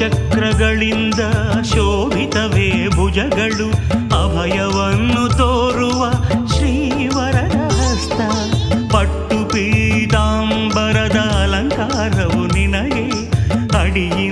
ಚಕ್ರಗಳಿಂದ ಶೋಭಿತವೇ ಭುಜಗಳು ಅಭಯವನ್ನು ತೋರುವ ಶ್ರೀವರದ ಹಸ್ತ ಪಟ್ಟು ಪೀತಾಂಬರದ ಅಲಂಕಾರವು ನಿನಗೆ ಅಡಿಯಿಂದ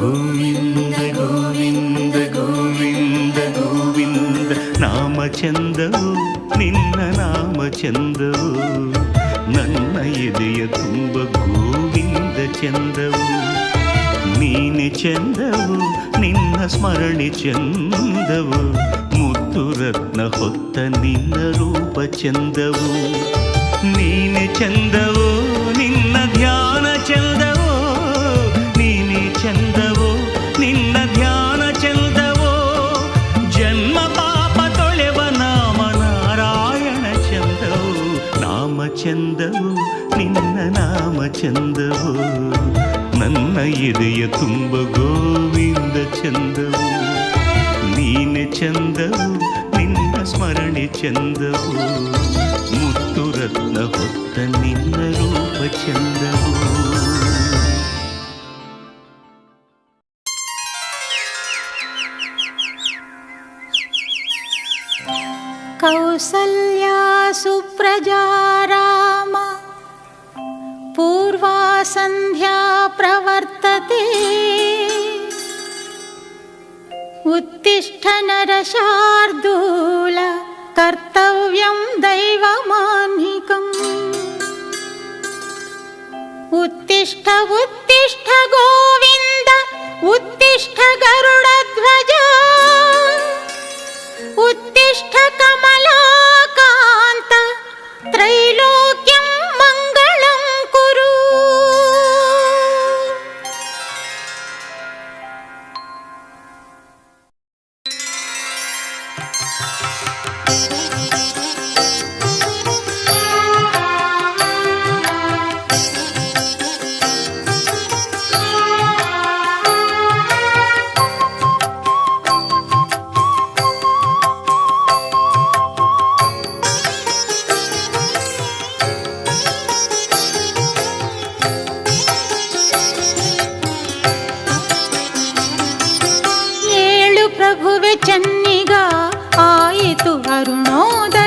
ಗೋವಿಂದ ಗೋವಿಂದ ಗೋವಿಂದ ಗೋವಿಂದ ನಾಮಚಂದವು ನಿನ್ನ ನಾಮಚಂದವು ನನ್ನ ಎದೆಯ ತುಂಬ ಗೋವಿಂದ ಚಂದವು ನೀನೆ ಚಂದವು ನಿನ್ನ ಸ್ಮರಣೆ ಚಂದವು ಮುತ್ತು ರತ್ನ ಹೊತ್ತ ನಿನ್ನ ರೂಪ ಚಂದವು ನೀನೆ ಚಂದವೋ ಚಂದವು ನನ್ನ ಎದೆಯ ತುಂಬ ಗೋವಿಂದ ಚಂದವು ನೀನೆ ಚಂದವು ನಿನ್ನ ಸ್ಮರಣೆ ಚಂದವು ಮುತ್ತು ರತ್ನ ಹೊತ್ತ ನಿನ್ನ ರೂಪ ಚಂದವು कौसल्या सुप्रजा उत्तिष्ठ नरशार्दूल कर्तव्यं दैवमान्निकम् उत्तिष्ठ उत्तिष्ठ गोविन्द उत्तिष्ठ गरुडध्वजा। उत्तिष्ठ कमलाकान्त ప్రభువే చంద్ర हेतु अरुणोदय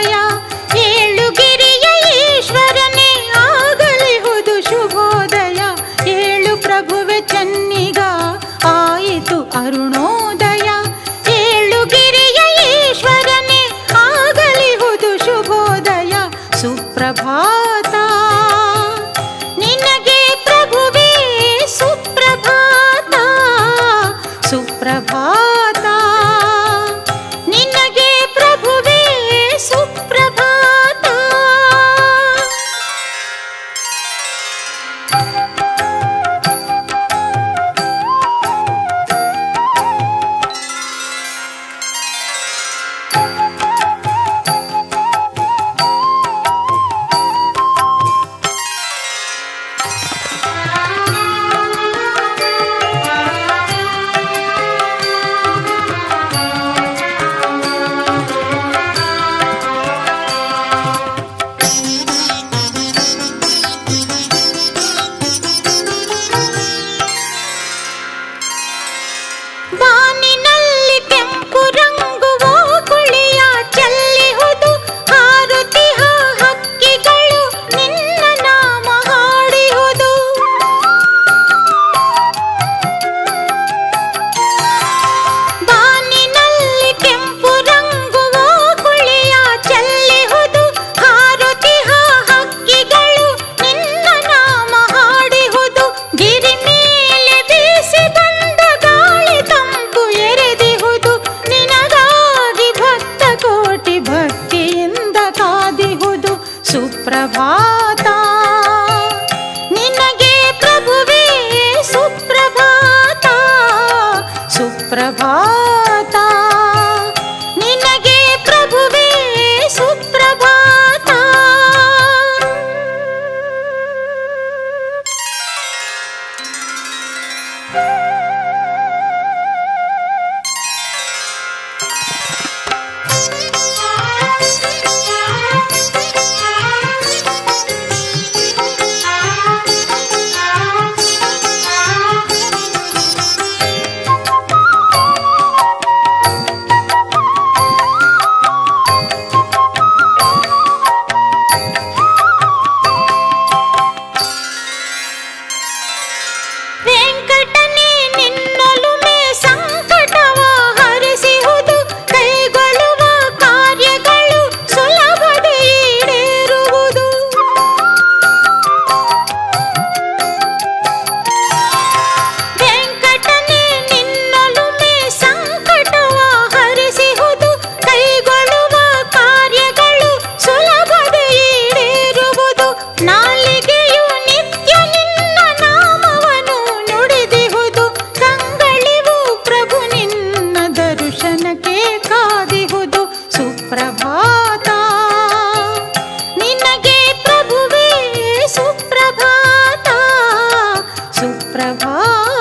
啊。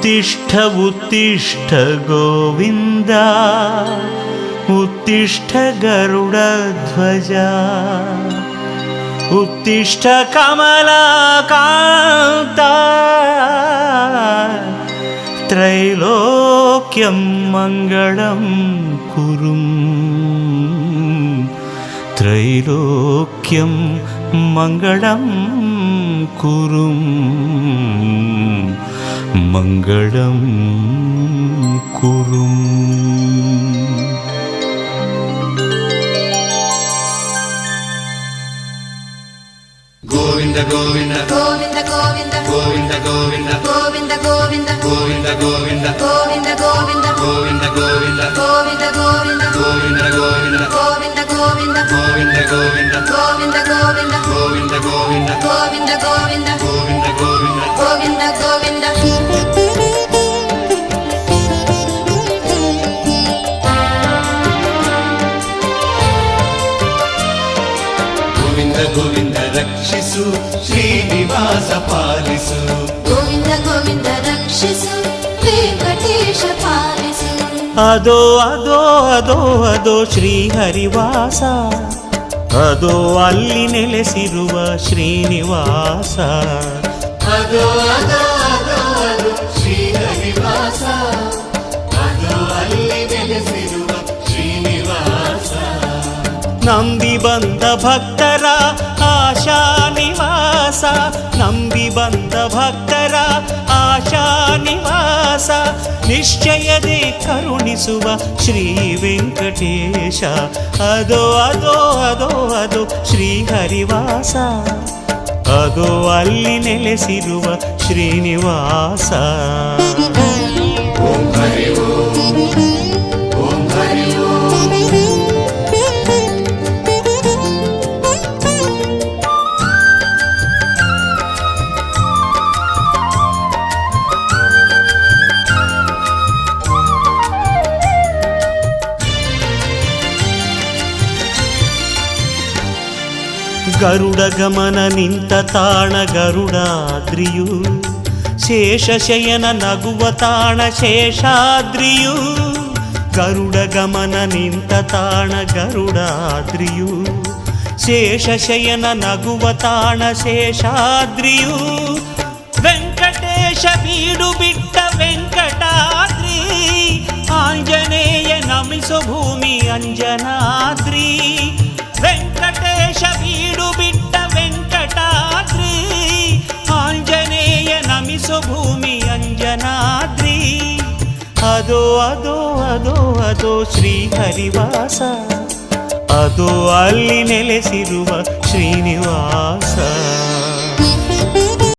ഉത്തിഷ്ഠ ഉത്തിഷ്ഠ ഗോവിന്ദ ഉത്തിഷ്ഠ ഗരുഡധ്വജ ഉത്തിഷ്ഠ കമലകാന്ത ത്രൈലോക്യം മംഗളം കുരും ത്രൈലോക്യം മംഗളം കുരും மங்களம் குறும். கோவிந்த கோவிந்த கோவிந்த கோவிந்த గోవింద రక్షిసు శ్రీనివాస పాలిసు. గోవింద గోవింద రక్షిసు వెంకటేశ పాలిసు. అదో అదో అదో అదో శ్రీ హరివాస అదో అల్లి నెలసిరువ శ్రీనివాస. అదో అదో నమ్ ಬಂದ ಭಕ್ತರ ಆಶಾ ನಿವಾಸ ನಂಬಿ ಬಂದ ಭಕ್ತರ ಆಶಾ ನಿವಾಸ ನಿಶ್ಚಯದೇ ಕರುಣಿಸುವ ಶ್ರೀ ವೆಂಕಟೇಶ ಅದೋ ಅದೋ ಅದೋ ಅದೋ ಶ್ರೀಹರಿವಾಸ ಅದೋ ಅಲ್ಲಿ ನೆಲೆಸಿರುವ ಶ್ರೀನಿವಾಸ ಗರುಡ ಗಮನ ನಿಂತ ತಾಣ ಗರುಡಾದ್ರಿಯು ಶೇಷಶಯನ ನಗುವ ತಾಣ ಶೇಷಾದ್ರಿಯು ಗರುಡ ಗಮನ ನಿಂತ ತಾಣ ಗರುಡಾದ್ರಿಯು ಶೇಷಶಯನ ನಗುವ ತಾಣ ಶೇಷಾದ್ರಿಯು ವೆಂಕಟೇಶ ಬೀಡು ಬಿಟ್ಟ ವೆಂಕಟಾದ್ರಿ ಆಂಜನೇಯ ನಮಿಸೋ ಭೂಮಿ ಅಂಜನಾದ್ರಿ అదో అదో అదో అదో ಶ್ರೀಹರಿವಾಸ ಅದೋ ಅಲ್ಲಿ ನೆಲೆಸಿರುವ ಶ್ರೀನಿವಾಸ